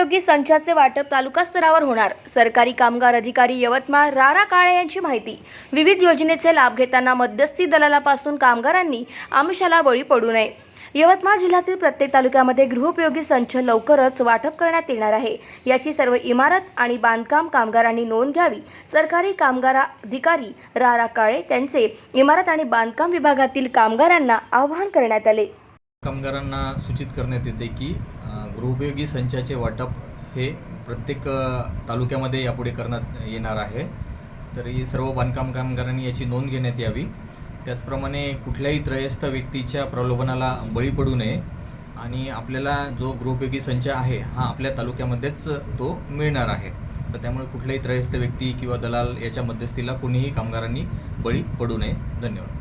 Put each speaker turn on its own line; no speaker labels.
उपयोगी संचाचे वाटप तालुका स्तरावर होणार. सरकारी कामगार अधिकारी यवतमाळ रारा काळे यांची माहिती. विविध योजनेचे लाभ घेताना मध्यस्थी दलालापासून कामगारांनी आमिषाला बळी पडू नये. यवतमाळ जिल्ह्यातील प्रत्येक तालुक्यामध्ये गृहोपयोगी संच लवकरच वाटप करण्यात येणार आहे. याची सर्व इमारत आणि बांधकाम कामगारांनी नोंद घ्यावी. सरकारी कामगार अधिकारी रारा काळे त्यांचे इमारत आणि बांधकाम विभागातील कामगारांना आवाहन करण्यात आले.
कामगारांना सूचित करण्यात येते की गृहोपयोगी संचाचे वाटप हे प्रत्येक तालुक्यामध्ये यापुढे करण्यात येणार आहे. तर ही सर्व बांधकाम कामगारांनी याची नोंद घेण्यात यावी. त्याचप्रमाणे कुठल्याही त्रयस्थ व्यक्तीच्या प्रलोभनाला बळी पडू नये आणि आपल्याला जो गृहोपयोगी संच आहे हा आपल्या तालुक्यामध्येच तो मिळणार आहे. तर त्यामुळे कुठल्याही त्रयस्थ व्यक्ती किंवा दलाल याच्या मध्यस्थीला कोणीही कामगारांनी बळी पडू नये. धन्यवाद.